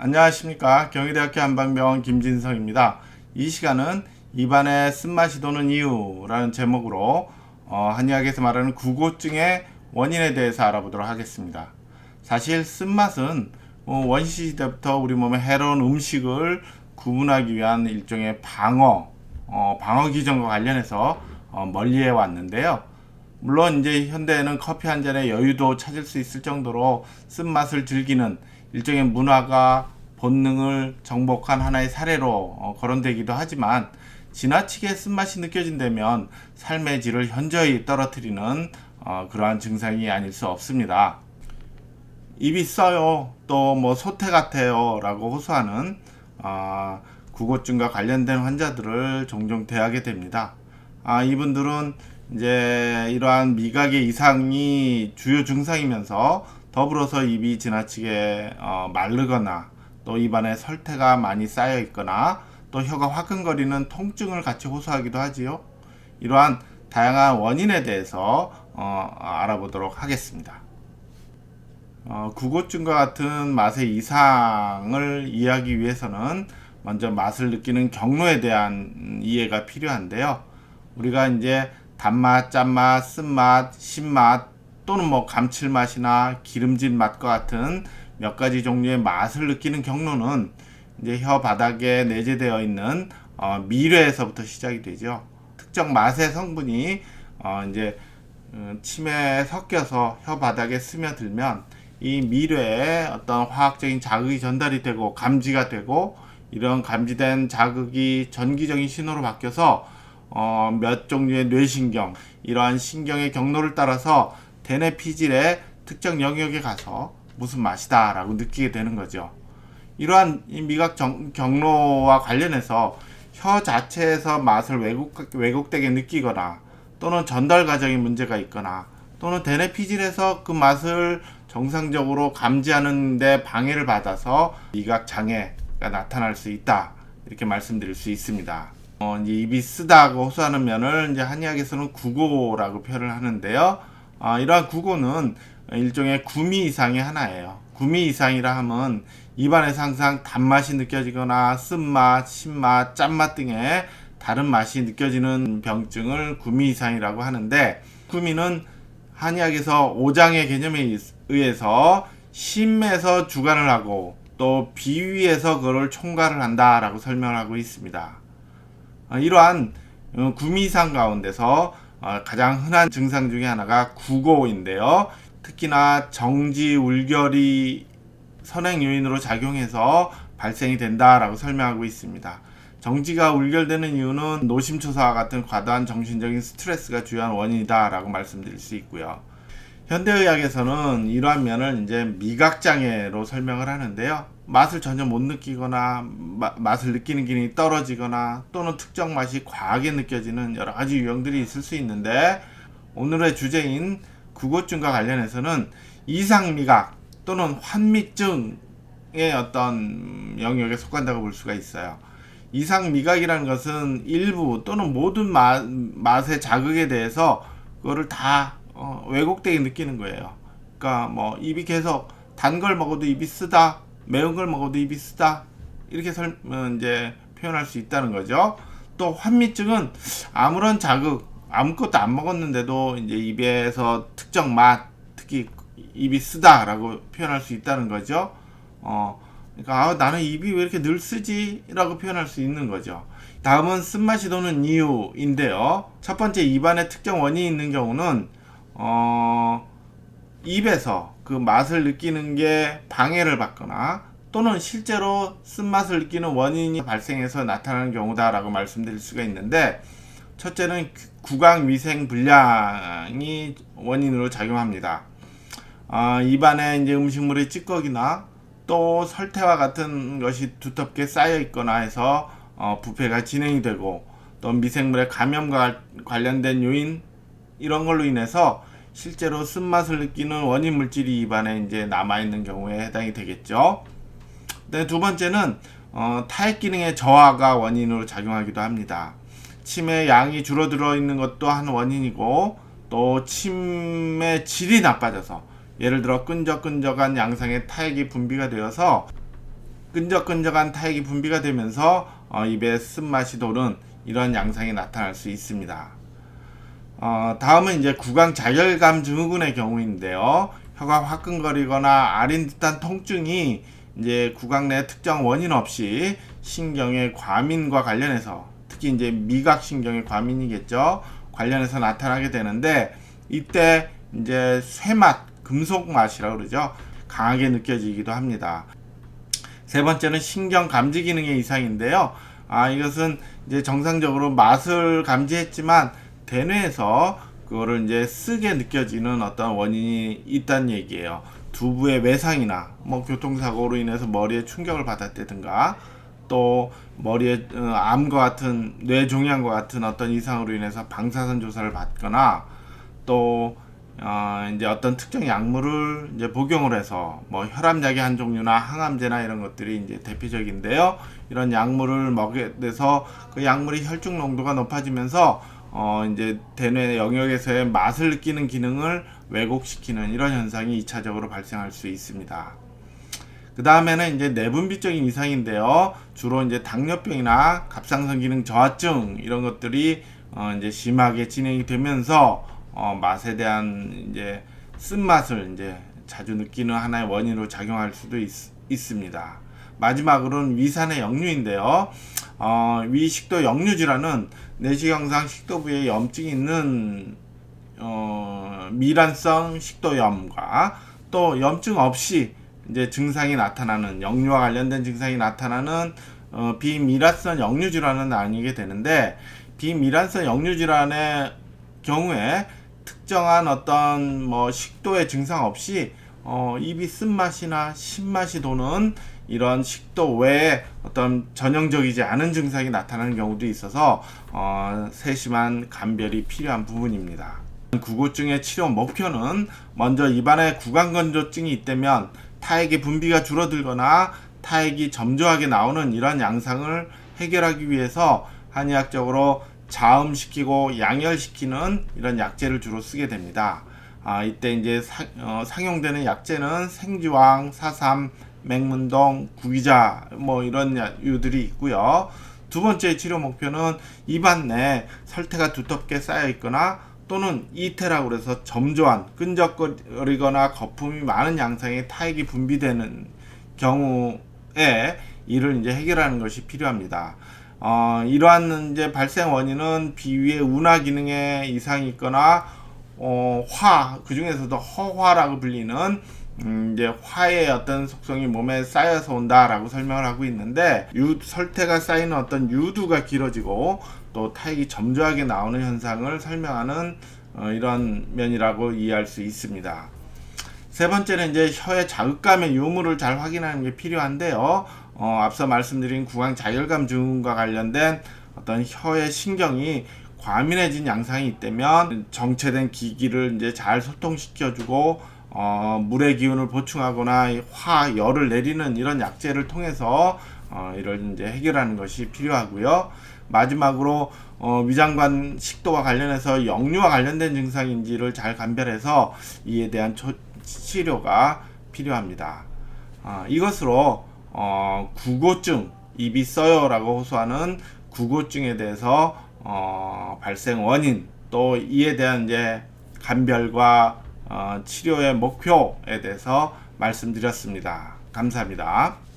안녕하십니까 경희대학교 한방병원 김진성입니다. 이 시간은 입안에 쓴맛이 도는 이유라는 제목으로 어, 한의학에서 말하는 구고증의 원인에 대해서 알아보도록 하겠습니다. 사실 쓴맛은 어, 원시 시대부터 우리 몸에 해로운 음식을 구분하기 위한 일종의 방어, 어, 방어 기전과 관련해서 어, 멀리해 왔는데요. 물론 이제 현대에는 커피 한 잔에 여유도 찾을 수 있을 정도로 쓴맛을 즐기는 일종의 문화가 본능을 정복한 하나의 사례로 어, 거론되기도 하지만 지나치게 쓴맛이 느껴진다면 삶의 질을 현저히 떨어뜨리는 어, 그러한 증상이 아닐 수 없습니다. 입이 써요, 또 뭐 소태 같아요 라고 호소하는 아, 구고증과 관련된 환자들을 종종 대하게 됩니다. 아, 이분들은 이제 이러한 미각의 이상이 주요 증상이면서 더불어서 입이 지나치게 어, 마르거나 또 입안에 설태가 많이 쌓여 있거나 또 혀가 화끈거리는 통증을 같이 호소하기도 하지요. 이러한 다양한 원인에 대해서 어, 알아보도록 하겠습니다. 어, 구고증과 같은 맛의 이상을 이해하기 위해서는 먼저 맛을 느끼는 경로에 대한 이해가 필요한데요. 우리가 이제 단맛, 짠맛, 쓴맛, 신맛 또는 뭐 감칠맛이나 기름진 맛과 같은 몇 가지 종류의 맛을 느끼는 경로는 이제 혀 바닥에 내재되어 있는 어, 미뢰에서부터 시작이 되죠. 특정 맛의 성분이 어, 이제 음, 침에 섞여서 혀 바닥에 스며들면 이 미뢰에 어떤 화학적인 자극이 전달이 되고 감지가 되고 이런 감지된 자극이 전기적인 신호로 바뀌어서 어, 몇 종류의 뇌신경 이러한 신경의 경로를 따라서 대뇌 피질의 특정 영역에 가서 무슨 맛이다 라고 느끼게 되는 거죠. 이러한 이 미각 정, 경로와 관련해서 혀 자체에서 맛을 왜곡, 왜곡되게 느끼거나 또는 전달 과정에 문제가 있거나 또는 대뇌 피질에서 그 맛을 정상적으로 감지하는데 방해를 받아서 미각 장애가 나타날 수 있다 이렇게 말씀드릴 수 있습니다. 어, 이제 입이 쓰다고 호소하는 면을 이제 한의학에서는 구고라고 표현을 하는데요. 아, 이러한 구고는 일종의 구미 이상의 하나예요. 구미 이상이라 하면 입안에서 항상 단맛이 느껴지거나 쓴맛, 신맛, 짠맛 등의 다른 맛이 느껴지는 병증을 구미 이상이라고 하는데 구미는 한의학에서 오장의 개념에 의해서 심에서 주관을 하고 또 비위에서 그를 총괄을 한다라고 설명하고 있습니다. 어, 이러한 어, 구미상 가운데서 어, 가장 흔한 증상 중에 하나가 구고인데요. 특히나 정지 울결이 선행 요인으로 작용해서 발생이 된다라고 설명하고 있습니다. 정지가 울결되는 이유는 노심초사와 같은 과도한 정신적인 스트레스가 주요한 원인이다라고 말씀드릴 수 있고요. 현대의학에서는 이러한 면을 이제 미각장애로 설명을 하는데요. 맛을 전혀 못 느끼거나 마, 맛을 느끼는 기능이 떨어지거나 또는 특정 맛이 과하게 느껴지는 여러 가지 유형들이 있을 수 있는데 오늘의 주제인 구고증과 관련해서는 이상미각 또는 환미증의 어떤 영역에 속한다고 볼 수가 있어요. 이상미각이라는 것은 일부 또는 모든 맛, 맛의 자극에 대해서 그거를 다 어, 왜곡되게 느끼는 거예요. 그러니까 뭐 입이 계속 단 걸 먹어도 입이 쓰다, 매운 걸 먹어도 입이 쓰다 이렇게 설 어, 이제 표현할 수 있다는 거죠. 또 환미증은 아무런 자극 아무것도 안 먹었는데도 이제 입에서 특정 맛 특히 입이 쓰다라고 표현할 수 있다는 거죠. 어, 그러니까 아, 나는 입이 왜 이렇게 늘 쓰지라고 표현할 수 있는 거죠. 다음은 쓴맛이 도는 이유인데요. 첫 번째 입안에 특정 원인이 있는 경우는 어, 입에서 그 맛을 느끼는 게 방해를 받거나 또는 실제로 쓴맛을 느끼는 원인이 발생해서 나타나는 경우다라고 말씀드릴 수가 있는데 첫째는 구강 위생 불량이 원인으로 작용합니다. 어, 입안에 이제 음식물의 찌꺼기나 또 설태와 같은 것이 두텁게 쌓여 있거나 해서 어, 부패가 진행이 되고 또 미생물의 감염과 관련된 요인 이런 걸로 인해서 실제로 쓴맛을 느끼는 원인 물질이 입안에 이제 남아 있는 경우에 해당이 되겠죠. 네, 두 번째는 어, 타액 기능의 저하가 원인으로 작용하기도 합니다. 침의 양이 줄어들어 있는 것도 한 원인이고 또 침의 질이 나빠져서 예를 들어 끈적끈적한 양상의 타액이 분비가 되어서 끈적끈적한 타액이 분비가 되면서 어, 입에 쓴맛이 도는 이런 양상이 나타날 수 있습니다. 어, 다음은 이제 구강 자결감 증후군의 경우인데요. 혀가 화끈거리거나 아린 듯한 통증이 이제 구강 내 특정 원인 없이 신경의 과민과 관련해서 특히 이제 미각 신경의 과민이겠죠. 관련해서 나타나게 되는데 이때 이제 쇠맛, 금속 맛이라고 그러죠. 강하게 느껴지기도 합니다. 세 번째는 신경 감지 기능의 이상인데요. 아, 이것은 이제 정상적으로 맛을 감지했지만 대뇌에서 그거를 이제 쓰게 느껴지는 어떤 원인이 있다는 얘기예요. 두부의 외상이나 뭐 교통사고로 인해서 머리에 충격을 받았다든가 또 머리에 어, 암과 같은 뇌종양과 같은 어떤 이상으로 인해서 방사선 조사를 받거나 또 어, 이제 어떤 특정 약물을 이제 복용을 해서 뭐 혈압약의 한 종류나 항암제나 이런 것들이 이제 대표적인데요. 이런 약물을 먹게 돼서 그 약물이 혈중 농도가 높아지면서 어 이제 대뇌 영역에서의 맛을 느끼는 기능을 왜곡시키는 이런 현상이 2차적으로 발생할 수 있습니다. 그 다음에는 이제 내분비적인 이상인데요. 주로 이제 당뇨병이나 갑상선 기능 저하증 이런 것들이 어 이제 심하게 진행이 되면서 어 맛에 대한 이제 쓴맛을 이제 자주 느끼는 하나의 원인으로 작용할 수도 있, 있습니다. 마지막으로는 위산의 역류인데요. 어, 위식도 역류 질환은 내시경상 식도부에 염증이 있는 어, 미란성 식도염과 또 염증 없이 이제 증상이 나타나는 역류와 관련된 증상이 나타나는 어, 비미란성 역류 질환은 아니게 되는데 비미란성 역류 질환의 경우에 특정한 어떤 뭐 식도의 증상 없이 어, 입이 쓴맛이나 신맛이 도는 이런 식도 외에 어떤 전형적이지 않은 증상이 나타나는 경우도 있어서 어, 세심한 감별이 필요한 부분입니다. 구고증의 치료 목표는 먼저 입안에 구강건조증이 있다면 타액의 분비가 줄어들거나 타액이 점조하게 나오는 이런 양상을 해결하기 위해서 한의학적으로 자음시키고 양열시키는 이런 약재를 주로 쓰게 됩니다. 아, 이때 이제 사, 어, 상용되는 약재는 생지왕, 사삼, 맹문동, 구기자 뭐 이런 유들이 있고요. 두 번째 치료 목표는 입안 내 설태가 두텁게 쌓여 있거나 또는 이태라고 그래서 점조한 끈적거리거나 거품이 많은 양상의 타액이 분비되는 경우에 이를 이제 해결하는 것이 필요합니다. 어, 이러한 이제 발생 원인은 비위의 운하 기능에 이상이 있거나 어, 화, 그 중에서도 허화라고 불리는 음, 이제 화의 어떤 속성이 몸에 쌓여서 온다라고 설명을 하고 있는데 유 설태가 쌓이는 어떤 유두가 길어지고 또 타액이 점조하게 나오는 현상을 설명하는 어, 이런 면이라고 이해할 수 있습니다. 세 번째는 이제 혀의 자극감의 유무를 잘 확인하는 게 필요한데요. 어, 앞서 말씀드린 구강 자결감 증후군과 관련된 어떤 혀의 신경이 과민해진 양상이 있다면 정체된 기기를 이제 잘 소통시켜주고 어, 물의 기운을 보충하거나 화 열을 내리는 이런 약재를 통해서 어, 이런 이제 해결하는 것이 필요하고요. 마지막으로 어, 위장관 식도와 관련해서 역류와 관련된 증상인지를 잘 감별해서 이에 대한 초, 치료가 필요합니다. 아, 이것으로 어, 구고증 입이 써요라고 호소하는 구고증에 대해서 어, 발생 원인 또 이에 대한 이제 감별과 어, 치료의 목표에 대해서 말씀드렸습니다. 감사합니다.